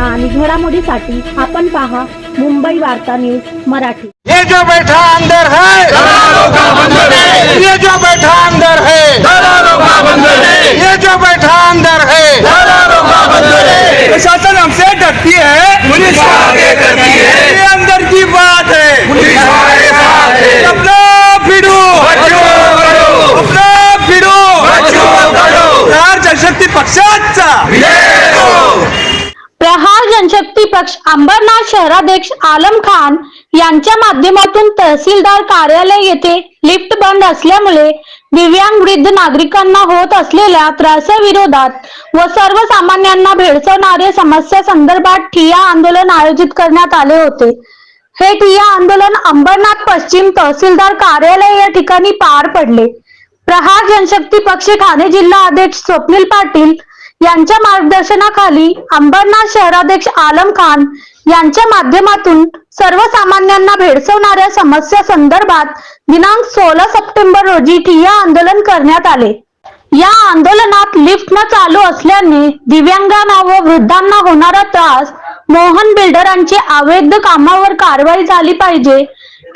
बातम्या आणि घडामोडीसाठी आपण पहा मुंबई वार्ता न्यूज मराठी. ये जो बैठा अंदर है ये जो बैठा अंदर है ये जो बैठा अंदर है प्रशासन हमसे डरती है पुलिस आगे करती है ये अंदर की बात है पुलिस अपना भिड़ो अपना भिड़ो बिहार जनशक्ती पक्षाचा प्रहार जनशक्ती पक्ष अंबरनाथ शहराध्यक्ष आलम खान यांच्या माध्यमातून तहसीलदार कार्यालय येथे लिफ्ट बंद असल्यामुळे दिव्यांग वृद्ध नागरिकांना होत असलेल्या त्रासाविरोधात व सर्वसामान्यांना भेडसावणाऱ्या समस्या संदर्भात ठिया आंदोलन आयोजित करण्यात आले होते. हे ठिया आंदोलन अंबरनाथ पश्चिम तहसीलदार कार्यालय या ठिकाणी पार पडले. प्रहार जनशक्ती पक्ष ठाणे जिल्हा अध्यक्ष स्वप्नील पाटील यांच्या मार्गदर्शनाखाली अंबरनाथ शहराध्यक्ष आलम खान यांच्या माध्यमातून सर्वसामान्यांना भेडसवणाऱ्या समस्या संदर्भात दिनांक सोळा सप्टेंबर रोजी ठिय्या आंदोलन करण्यात आले. या आंदोलनात लिफ्ट न चालू असल्याने दिव्यांगांना व वृद्धांना होणारा त्रास मोहन बिल्डरांची अवैध कामावर कारवाई झाली पाहिजे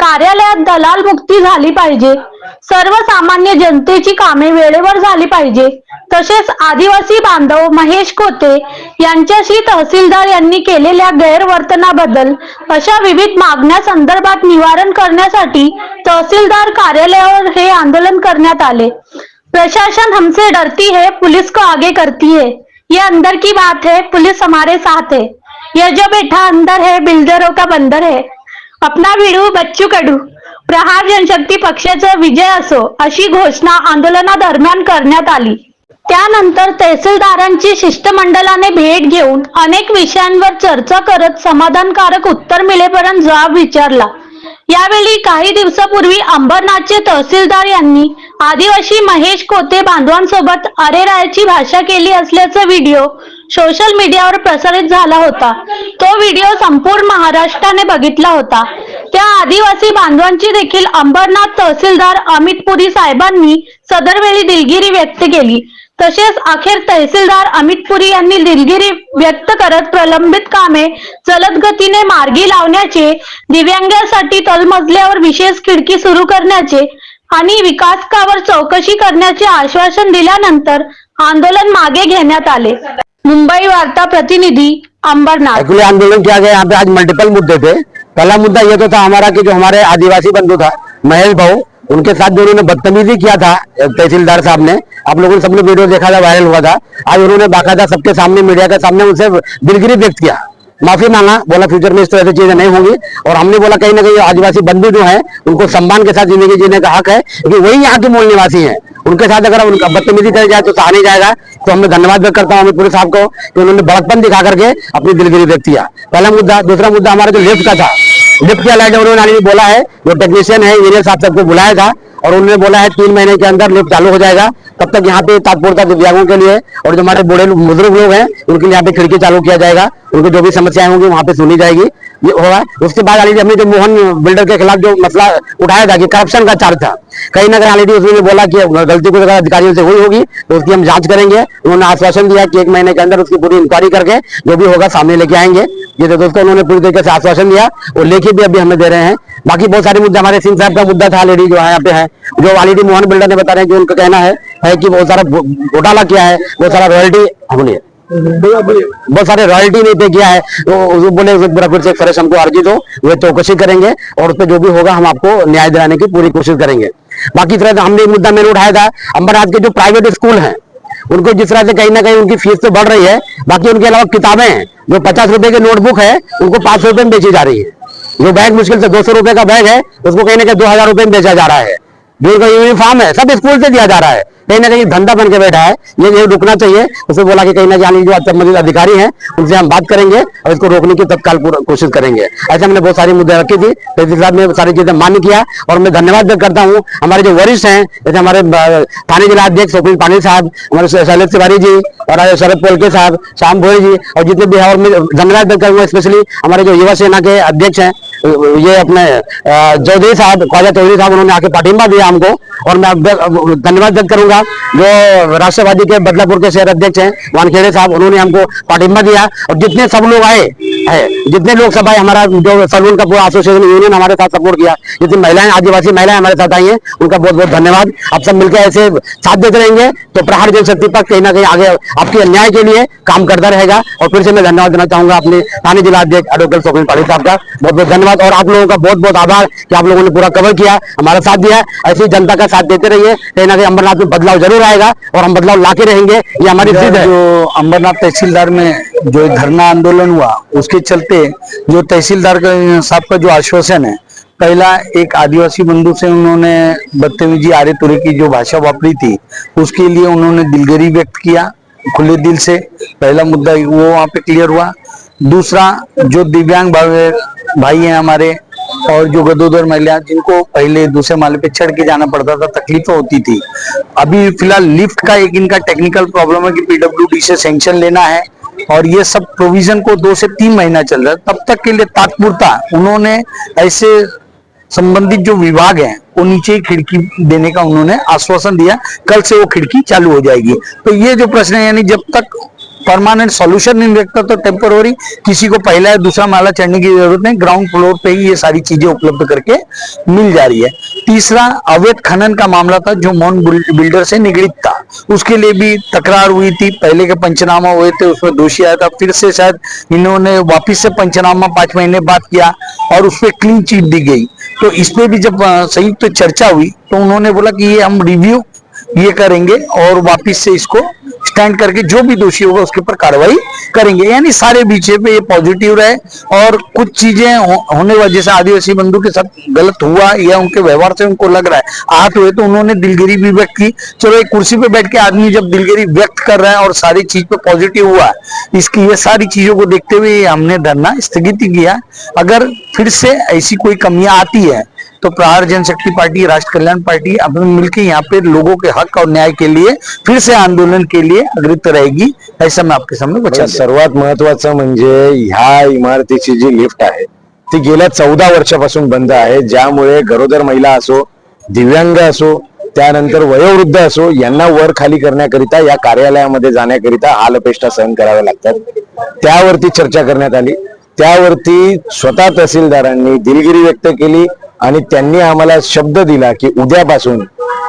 कार्यालयात दलाल मुक्ती झाली पाहिजे सर्वसामान्य जनतेची कामे वेळेवर झाली पाहिजे. तसेच आदिवासी बांधव महेश कोते यांच्याशी तहसीलदार यांनी केलेल्या गैरवर्तनाबद्दल अशा विविध मागण्या संदर्भात निवारण करण्यासाठी तहसीलदार कार्यालयावर हे आंदोलन करण्यात आले. प्रशासन हमसे डरती है पुलिस को आगे करती है. ये अंदर की बात है पुलिस हमारे साथ है. यह जो बैठा अंदर है बिल्डरों का बंदर है. अपना भिडू बच्चू कडू। प्रहार जनशक्ती पक्षाचा विजय असो अशी घोषणा आंदोलनादरम्यान करण्यात आली. त्यानंतर तहसीलदारांची शिष्टमंडळाने भेट घेऊन अनेक विषयांवर चर्चा करत समाधानकारक उत्तर मिळेपर्यंत जबाब विचारला. यावेळी काही दिवसापूर्वी अंबरनाथचे तहसीलदार यांनी आदिवासी महेश कोते बांधवांसोबत अरेरायाची भाषा केली असल्याचा व्हिडिओ सोशल मीडियावर प्रसारित झाला होता. तो व्हिडिओ संपूर्ण महाराष्ट्राने बघितला होता. त्या आदिवासी बांधवांची देखील अंबरनाथ तहसीलदार अमित पुरी साहेबांनी सदरवेळी दिलगिरी व्यक्त केली. तसेच अखेर तहसीलदार अमित पुरी यांनी दिलगिरी व्यक्त करत प्रलंबित कामे जलद गतीने मार्गी लावण्याचे दिव्यांगासाठी तलमजल्यावर विशेष खिडकी सुरू करण्याचे आणि विकासकावर चौकशी करण्याचे आश्वासन दिल्यानंतर आंदोलन मागे घेण्यात आले. मुंबई वार्ता प्रतिनिधी अंबरनाथ. आंदोलन किया गया? यहाँ पे आज मल्टीपल मुद्दे थे। पहला मुद्दा ये तो था हमारा कि जो हमारे आदिवासी बंधु था, महेश भाऊ, उनके साथ जो उन्होंने बदतमीजी किया था तहसीलदार साहब ने, आप लोगों ने सबने वीडियो देखा था, वायरल हुआ था, आज उन्होंने बाकायदा सबके सामने, मीडिया के सामने उनसे दिलगिरी व्यक्त किया। माफ़ी मांगा, बोला फ्यूचर में इस तरह से चीज़ें नहीं होंगी, और हमने बोला कहीं ना कहीं आदिवासी बंधु जो है, उनको सम्मान के साथ ज़िंदगी जीने का हक है क्योंकि वही यहाँ के मूल निवासी हैं। उनके साथ अगर उनका बदतमीजी कर जाए तो सहा नहीं जाएगा। तो मैं धन्यवाद व्यक्त करता हूँ अमित पुरी साहब को कि उन्होंने बड़कपन दिखा करके अपनी दिलगिरी व्यक्त किया पहला मुद्दा, दूसरा मुद्दा हमारा जो लिफ्ट का था। लिफ्ट के अलावा उन्होंने बोला है, जो टेक्नीशियन है इंजीनियर साहब सबको बुलाया था, और उन्होंने बोला है, तीन महीने के अंदर लिफ्ट चालू हो जाएगा। तब तक यहाँ पे तात्पुरता दिव्यांगों के लिए और जो हमारे बूढ़े बुज़ुर्ग लोग हैं, उनके लिए यहाँ पे खिड़की चालू किया जाएगा। उनको जो भी समस्याएँ होंगी, वहाँ पे सुनी जाएगी। ये होगा उसके बाद अली हमने जो मोहन बिल्डर के खिलाफ जो मसला उठाया था कि करप्शन का चार्ज था, कहीं ना कहीं अली उसने बोला कि गलती को अगर अधिकारियों से हुई होगी तो उसकी हम जाँच करेंगे। उन्होंने आश्वासन दिया कि एक महीने के अंदर उसकी पूरी इंक्वायरी करके जो भी होगा सामने लेके आएँगे। ये तो दोस्तों उन्होंने पूरी तरीके से आश्वासन दिया और लेके भी अभी हमें दे रहे हैं। बाकी बहुत सारे मुद्दे, हमारे सिंह साहब का मुद्दा था लेडी जो है यहाँ पे है, जो ऑलरेडी मोहन बिल्डर ने बता रहे हैं कि उनका कहना है है कि बहुत सारा घोटाला किया है, बहुत सारा रॉयल्टी हमने बहुत सारे रॉयल्टी नहीं पे किया है। तो वो बोले बार फिर से फ्रेश हमको अर्जी दो। वे चौकसी करेंगे और उस पर जो भी होगा हम आपको न्याय दिलाने की पूरी कोशिश करेंगे। बाकी तरह हमने मुद्दा मैंने उठाया था, अंबरनाथ के जो प्राइवेट स्कूल हैं, उनको जिस तरह से कहीं ना कहीं उनकी फ़ीस तो बढ़ रही है, बाकी उनके अलावा किताबें हैं, जो पचास रुपए की नोटबुक है, उनको पाँच सौ रुपए में बेची जा रही है। जो बैग मुश्किल से दो सौ रुपए का बैग है, उसको कहीं ना कहीं दो हज़ार रुपए में बेचा जा रहा है। जो उनका यूनिफॉर्म है, सब स्कूल से दिया जा रहा है। कहीं ना कहीं धंधा बन के बैठा है। ये ये रुकना चाहिए, उसे बोला कि कहीं ना कहीं जो संबंधित अधिकारी हैं, उनसे हम बात करेंगे और इसको रोकने की तत्काल कोशिश करेंगे। ऐसे हमने बहुत सारी मुद्दे रखी थी तहसील साहब ने सारी चीज़ें मान्य किया और मैं धन्यवाद व्यक्त करता हूँ। हमारे जो वरिष्ठ हैं, जैसे हमारे थाने जिला अध्यक्ष स्वप्निल पानी साहब, हमारे शैलेश तिवारी जी और शरद पोलके साहब, श्याम भोई जी और जितने भी और मैं धन्यवाद व्यक्त करूँगा, स्पेशली हमारे जो युवा सेना के अध्यक्ष हैं ये अपने चौधरी साहब, ख्वाजा चौधरी साहब, उन्होंने आके पाठिंबा दिया हमको। और मैं धन्यवाद व्यक्त करूँगा। जो राष्ट्रवादी के बदलापुर के शहर अध्यक्ष हैं, वानखेड़े साहब, उन्होंने हमको पाठिंबा दिया। और जितने सब लोग आए है। जितने लोग सब आए हमारा जो सलून का पूरा एसोसिएशन यूनियन हमारे साथ सपोर्ट किया। जितनी महिलाएँ आदिवासी महिलाएँ हमारे साथ आई हैं उनका बहुत बहुत धन्यवाद। आप सब मिलकर ऐसे साथ देते रहेंगे तो प्रहार जनशक्ति पर कहीं ना कहीं आगे आपके अन्याय के लिए काम करता रहेगा। और फिर से मैं धन्यवाद देना चाहूँगा अपने थाने जिला अध्यक्ष एडवोकेट स्वप्न पाटिल साहब का। बहुत बहुत धन्यवाद। और आप लोगों का बहुत बहुत आभार कि आप लोगों ने पूरा कवर किया हमारा साथ दिया। ऐसी जनता का साथ देते रहिए। कहीं ना कहीं अमरनाथ में बदलाव ज़रूर आएगा और हम बदलाव लाके रहेंगे। ये हमारी जिद है। जो अंबरनाथ तहसीलदार में जो धरना आंदोलन हुआ उसके चलते जो तहसीलदार साहब का जो आश्वासन है, पहला एक आदिवासी बंधु से उन्होंने बदतमीजी आरे तुरे की जो भाषा वापरी थी, उसके लिए उन्होंने दिलगरी व्यक्त किया खुले दिल से। पहला मुद्दा वो वहाँ पे क्लियर हुआ। दूसरा, जो दिव्यांग भाई हैं हमारे और जो गदोदर महिला, जिनको पहले दूसरे माले पे चढ़ के जाना पड़ता था, तकलीफ़ होती थी। अभी फ़िलहाल लिफ्ट का एक इनका टेक्निकल प्रॉब्लम है कि पीडब्ल्यूडी से सेंक्शन लेना है। और ये सब प्रोविज़न को दो से तीन महीना चल रहा है, तब तक के लिए तात्पुरता, उन्होंने ऐसे संबंधित जो विभाग हैं, वो नीचे ही खिड़की देने का उन्होंने आश्वासन दिया, कल से वो खिड़की चालू हो जाएगी। तो ये जो प्रश्न है, यानी जब तक परमानेंट सॉल्यूशन नहीं लगता तो टेम्पररी किसी को पहला या दूसरा माला चढ़ने की ज़रूरत नहीं ग्राउंड फ्लोर पे ही ये सारी चीज़ें उपलब्ध करके मिल जा रही है। तीसरा, अवैध खनन का मामला था जो मॉन बिल्डर से निगड़ित था। उसके लिए भी तकरार हुई थी, पहले के पंचनामा हुए थे, उसमें दोषी आया था, फिर से शायद इन्होंने वापिस से पंचनामा पाँच महीने बाद किया और उस पर क्लीन चिट दी गई। तो इस भी जब संयुक्त तो चर्चा हुई तो उन्होंने बोला कि ये हम रिव्यू ये करेंगे और वापिस से इसको स्टैंड करके जो भी दोषी होगा उसके ऊपर कार्रवाई करेंगे। यानी सारे बीचे पे ये पॉजिटिव रहे और कुछ चीज़ें हो, होने वाली जैसे आदिवासी बंधु के साथ गलत हुआ या उनके व्यवहार से उनको लग रहा है आहत हुए तो उन्होंने दिलगिरी भी व्यक्त की। चलो एक कुर्सी पे बैठ के आदमी जब दिलगिरी व्यक्त कर रहा है और सारी चीज़ पे पॉजिटिव हुआ है इसकी ये सारी चीज़ों को देखते हुए हमने धरना स्थगित किया। अगर फिर से ऐसी कोई कमियाँ आती है तो प्रहार जनशक्ति पार्टी राष्ट्र कल्याण पार्टी अपने मिलकर यहाँ पे लोगों के हक और न्याय के लिए फिर से आंदोलन के लिए अग्रित रहेगी ऐसा मैं आपके सामने वचन सर्वात महत्वाचं म्हणजे ह्या इमारतीची जी लिफ्ट आहे ती गेल्या चौदा वर्षापासून बंद आहे. ज्यामुळे गरोदर महिला असो दिव्यांग असो त्यानंतर वयोवृद्ध असो यांना वर खाली करण्याकरिता या कार्यालयामध्ये जाण्याकरिता हालअपेष्टा सहन कराव्या लागतात. त्यावरती चर्चा करण्यात आली. त्यावरती स्वतः तहसीलदारांनी दिलगिरी व्यक्त केली. आणि त्यांनी आम्हाला शब्द दिला की उद्यापासून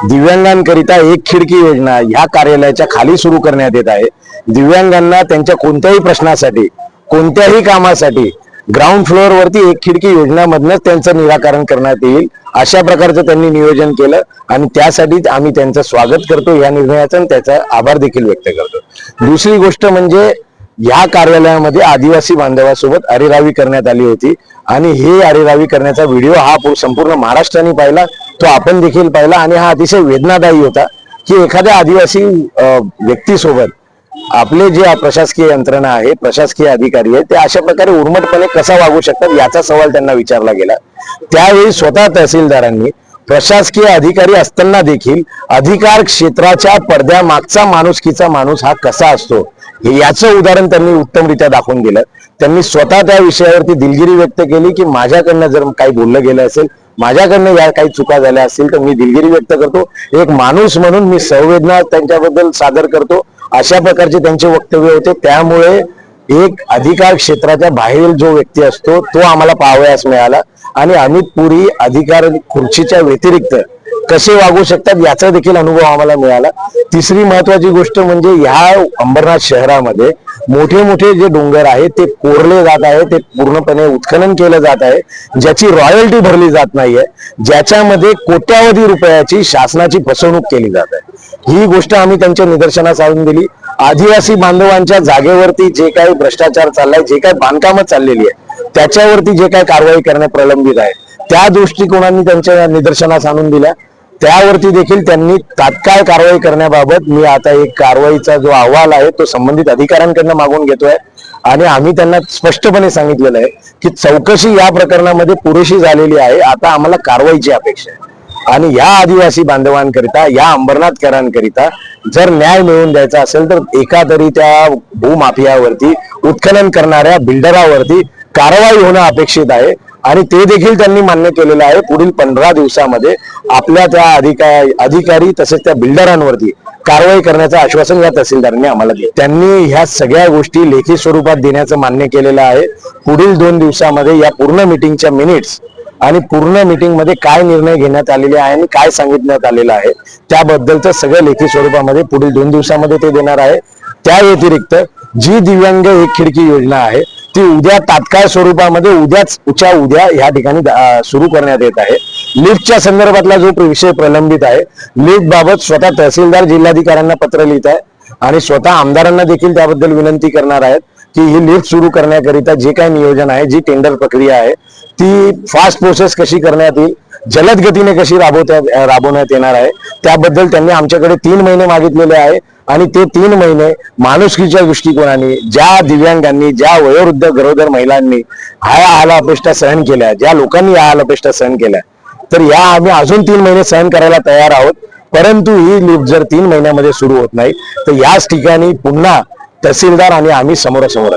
दिव्यांगांकरिता एक खिडकी योजना ह्या कार्यालयाच्या खाली सुरू करण्यात येत आहे. दिव्यांगांना त्यांच्या कोणत्याही प्रश्नासाठी कोणत्याही कामासाठी ग्राउंड फ्लोअर वरती एक खिडकी योजनामधनच त्यांचं निराकरण करण्यात येईल अशा प्रकारचं त्यांनी नियोजन केलं आणि त्यासाठी आम्ही त्यांचं स्वागत करतो या निर्णयाचं आणि त्याचा आभार देखील व्यक्त करतो. दुसरी गोष्ट म्हणजे या कार्यालयामध्ये आदिवासी बांधवासोबत अरेरावी करण्यात आली होती. आणि हे अरेरावी करण्याचा व्हिडिओ हा संपूर्ण महाराष्ट्राने पाहिला. तो आपण देखील पाहिला आणि हा अतिशय वेदनादायी होता की एखाद्या आदिवासी व्यक्तीसोबत आपले जे प्रशासकीय यंत्रणा आहे प्रशासकीय अधिकारी आहे ते अशा प्रकारे उर्मटपणे कसा वागू शकतात याचा सवाल त्यांना विचारला गेला. त्यावेळी स्वतः तहसीलदारांनी प्रशासकीय अधिकारी असताना देखील अधिकार क्षेत्राच्या पडद्यामागचा माणुसकीचा माणूस हा कसा असतो याचं उदाहरण त्यांनी उत्तमरित्या दाखवून दिलं. त्यांनी स्वतः त्या विषयावरती दिलगिरी व्यक्त केली की माझ्याकडनं जर काही बोललं गेलं असेल माझ्याकडनं या काही चुका झाल्या असतील तर मी दिलगिरी व्यक्त करतो. एक माणूस म्हणून मी संवेदना त्यांच्याबद्दल सादर करतो. अशा प्रकारचे त्यांचे वक्तव्य होते. त्यामुळे एक अधिकार क्षेत्राच्या बाहेरील जो व्यक्ती असतो तो आम्हाला पाहावयास मिळाला. आणि अमित पुरी अधिकार खुर्चीच्या व्यतिरिक्त कसे वागू शकतात याचा देखील अनुभव आम्हाला मिळाला. तिसरी महत्वाची गोष्ट म्हणजे ह्या अंबरनाथ शहरामध्ये मोठे मोठे जे डोंगर आहेत ते कोरले जात आहे ते पूर्णपणे उत्खनन केलं जात आहे. ज्याची रॉयल्टी भरली जात नाहीये ज्याच्यामध्ये कोट्यावधी रुपयाची शासनाची फसवणूक केली जात आहे. ही गोष्ट आम्ही त्यांच्या निदर्शनास आणून दिली. आदिवासी बांधवांच्या जागेवरती जे काही भ्रष्टाचार चाललाय जे काही बांधकामं चाललेली आहे त्याच्यावरती जे काही कारवाई करणे प्रलंबित आहे त्या दृष्टिकोनाने त्यांच्या निदर्शनास आणून दिल्या. त्यावरती देखील त्यांनी तात्काळ कारवाई करण्याबाबत मी आता एक कारवाईचा जो अहवाल आहे तो संबंधित अधिकाऱ्यांकडनं मागून घेतोय. आणि आम्ही त्यांना स्पष्टपणे सांगितलेलं आहे की चौकशी या प्रकरणामध्ये पुरेशी झालेली आहे. आता आम्हाला कारवाईची अपेक्षा आहे. आणि या आदिवासी बांधवांकरिता या अंबरनाथकरांकरिता जर न्याय मिळवून द्यायचा असेल तर एका तरी त्या भूमाफियावरती उत्खनन करणाऱ्या बिल्डरावरती कारवाई होणं अपेक्षित आहे. आणि ते देखील त्यांनी मान्य केलेलं आहे पुढील पंधरा दिवसामध्ये आपल्या त्या अधिकारी अधिकारी तसेच त्या बिल्डरांवरती कारवाई करण्याचं आश्वासन या तहसीलदारांनी आम्हाला दिलं. त्यांनी ह्या सगळ्या गोष्टी लेखी स्वरूपात देण्याचं मान्य केलेलं आहे. पुढील दोन दिवसामध्ये या पूर्ण मिटिंगच्या मिनिट्स आणि पूर्ण मिटिंगमध्ये काय निर्णय घेण्यात आलेले आहे आणि काय सांगितण्यात आलेलं आहे त्याबद्दलचं सगळं लेखी स्वरूपामध्ये पुढील दोन दिवसामध्ये ते देणार आहे. त्या व्यतिरिक्त जी दिव्यांग एक खिडकी योजना आहे ती उद्या तात्काळ स्वरूपामध्ये उद्याच उच्या उद्या या ठिकाणी सुरू करण्यात येत आहे. लिफ्टच्या संदर्भातला जो विषय प्रलंबित आहे लिफ्ट बाबत स्वतः तहसीलदार जिल्हाधिकाऱ्यांना पत्र लिहित आहे आणि स्वतः आमदारांना देखील त्याबद्दल विनंती करणार आहेत की ही लिफ्ट सुरू करण्याकरिता जे काही नियोजन आहे जी टेंडर प्रक्रिया आहे ती फास्ट प्रोसेस कशी करण्यात येईल जलद गतीने कशी राबवता राबवण्यात येणार आहे त्याबद्दल त्यांनी आमच्याकडे तीन महिने मागितलेले आहे. आणि ते तीन महिने माणुसकीच्या दृष्टिकोनाने ज्या दिव्यांगांनी ज्या वयोवृद्ध गरोदर महिलांनी ह्या आला अपेष्टा सहन केल्या ज्या लोकांनी या हाल अपेष्टा सहन केल्या तर या आम्ही अजून तीन महिने सहन करायला तयार आहोत. परंतु ही लिफ्ट जर तीन महिन्यामध्ये सुरू होत नाही तर याच ठिकाणी पुन्हा तहसीलदार आणि आम्ही समोरासमोर